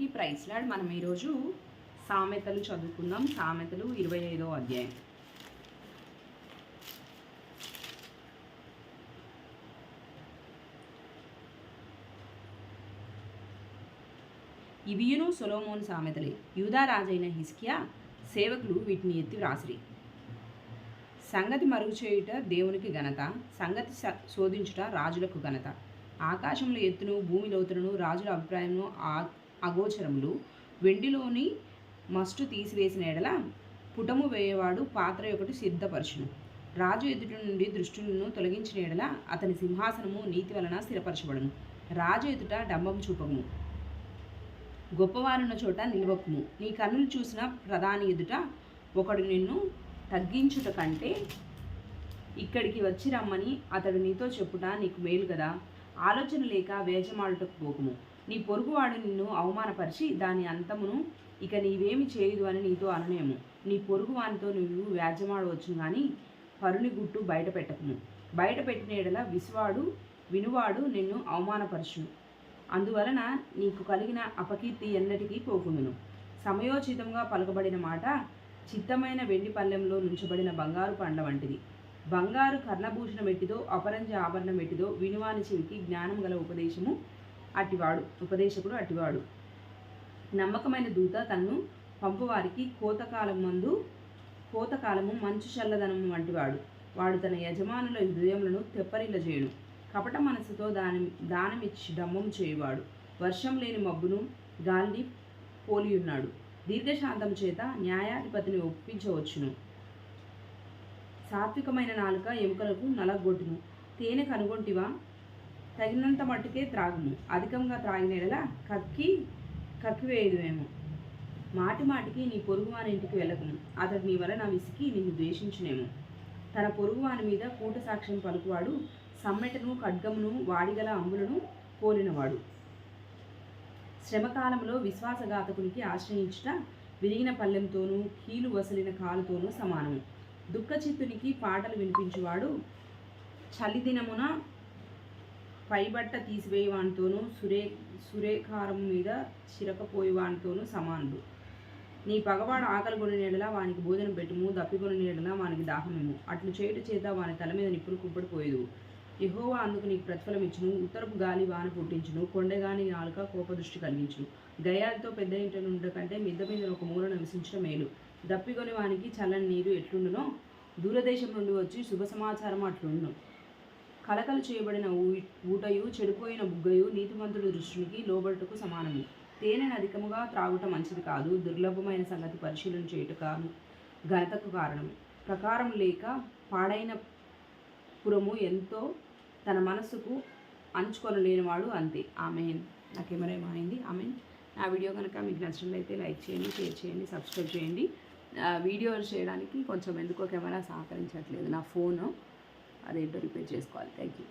అందరికీ price lord. మనం ఈరోజు సామెతలు చదువుకుందాం. సామెతలు ఇరవై ఐదో అధ్యాయం. ఇవియును సొలోమోన్ సామెతలే. యూదా రాజైన హిస్కియా సేవకులు వీటిని ఎత్తి వ్రాసిరి. సంగతి మరుగు చేయుట దేవునికి ఘనత సంగతి శోధించుట రాజులకు ఘనత. ఆకాశంలో ఎత్తును భూమి లోతులను రాజుల అభిప్రాయమును ఆ- అగోచరములు. వెండిలోని మస్టు తీసివేసిన ఎడల పుటము వేయవాడు పాత్ర ఒకటి సిద్ధపరచును. రాజు ఎదుటి నుండి దృష్టులను తొలగించిన ఎడల అతని సింహాసనము నీతి వలన స్థిరపరచబడును. రాజు ఎదుట డంబం చూపము గొప్పవారున్న చోట నిలవకుము. నీ కన్నులు చూసిన ప్రధాని ఎదుట ఒకడు నిన్ను తగ్గించుట కంటే ఇక్కడికి వచ్చి రమ్మని అతడు నీతో చెప్పుట నీకు మేలు కదా. ఆలోచన లేక వేజమాడుటకు పోకుము. నీ పొరుగువాడు నిన్ను అవమానపరిచి దాని అంతమును ఇక నీవేమి చేయదు అని నీతో అననేము నీ పొరుగువానితో నువ్వు వ్యాజ్యమాడవచ్చు కానీ పరుని గుట్టు బయట పెట్టకము బయట ఎడల విసువాడు వినువాడు నిన్ను అవమానపరచును. అందువలన నీకు కలిగిన అపకీర్తి ఎన్నటికీ పోకుండును సమయోచితంగా పలుకబడిన మాట చిత్తమైన వెండి పల్లెంలో నుంచబడిన బంగారు పండ్ల వంటిది. బంగారు కర్ణభూషణం ఎట్టిదో అపరంజ ఆభరణం ఎట్టిదో వినువాని చెవికి జ్ఞానం గల ఉపదేశము అటివాడు ఉపదేశకుడు అటివాడు. నమ్మకమైన దూత తన్ను పంపువారికి కోతకాలం మందు కోతకాలము మంచు చల్లదనము వంటివాడు. వాడు తన యజమానుల హృదయములను తెప్పరిల్లజేయును. కపట మనసుతో దాని దానమిచ్చి డమ్మం చేయువాడు. వర్షం లేని మబ్బును గాలిని పోలియున్నాడు. దీర్ఘశాంతం చేత న్యాయాధిపతిని ఒప్పించవచ్చును. సాత్వికమైన నాలుక ఎముకలకు నలగొట్టును. తేనె కనుగొంటివా? తగినంత మట్టుకే త్రాగము. అధికంగా త్రాగినలా ఎడల కక్కి కక్కివేయదువేమో మాటి మాటికి నీ పొరుగువాని ఇంటికి వెళ్ళకము అతడు నీ వలన విసికి నిన్ను ద్వేషించునేమో. తన పొరుగువాని మీద కూట సాక్ష్యం పలుకువాడు సమ్మెటను ఖడ్గమును వాడిగల అంబులను పోలినవాడు. శ్రమకాలంలో విశ్వాసఘాతకునికి ఆశ్రయించుట విరిగిన పల్లెంతోనూ కీలు వసలిన కాలుతోనూ సమానము. దుఃఖచిత్తునికి పాటలు వినిపించువాడు చలిదినమున పైబట్ట తీసివేయవానితోనూ సురే సురేఖారం మీద చిరకపోయేవానితోనూ సమానుడు. నీ పగవాడు ఆకలి కొని నీడలా వానికి భోజనం పెట్టుము దప్పికొని నీడలా వానికి దాహమేము. అట్లు చేయుట చేత వాని తల మీద నిప్పులు కుప్పడిపోయేదు ఎహోవా అందుకు నీకు ప్రతిఫలం ఇచ్చును ఉత్తరపు గాలి వాన పుట్టించును. కొండగాని నాలుక కోపదృష్టి కలిగించును. గయాలతో పెద్ద ఇంట నుండ కంటే మిద్ద మీద ఒక మూల నివసించడం మేలు. దప్పికొని వానికి చల్లని నీరు ఎట్లుండునో దూరదేశం నుండి వచ్చి శుభ సమాచారం అట్లుండును. కలకలు చేయబడిన ఊ- ఊటయు చెడిపోయిన బుగ్గయు నీతిమంతుడి దృష్టికి లోబడుటకు సమానము. తేనెను అధికముగా త్రాగుట మంచిది కాదు. దుర్లభమైన సంగతి పరిశీలన చేయుట ఘనతకు కారణం ప్రకారం లేక పాడైన పురము ఎంతో తన మనస్సుకు అంచుకొనలేనివాడు అంతే. ఆమె నా కెమెరా ఏమైంది ఆమెన్. నా వీడియో కనుక మీకు నచ్చినట్లయితే లైక్ చేయండి షేర్ చేయండి సబ్స్క్రైబ్ చేయండి. వీడియోలు వీడియో చేయడానికి కొంచెం ఎందుకో కెమెరా సహకరించట్లేదు. నా ఫోను అదేంటో రిపేర్ చేసుకోవాలి. Thank you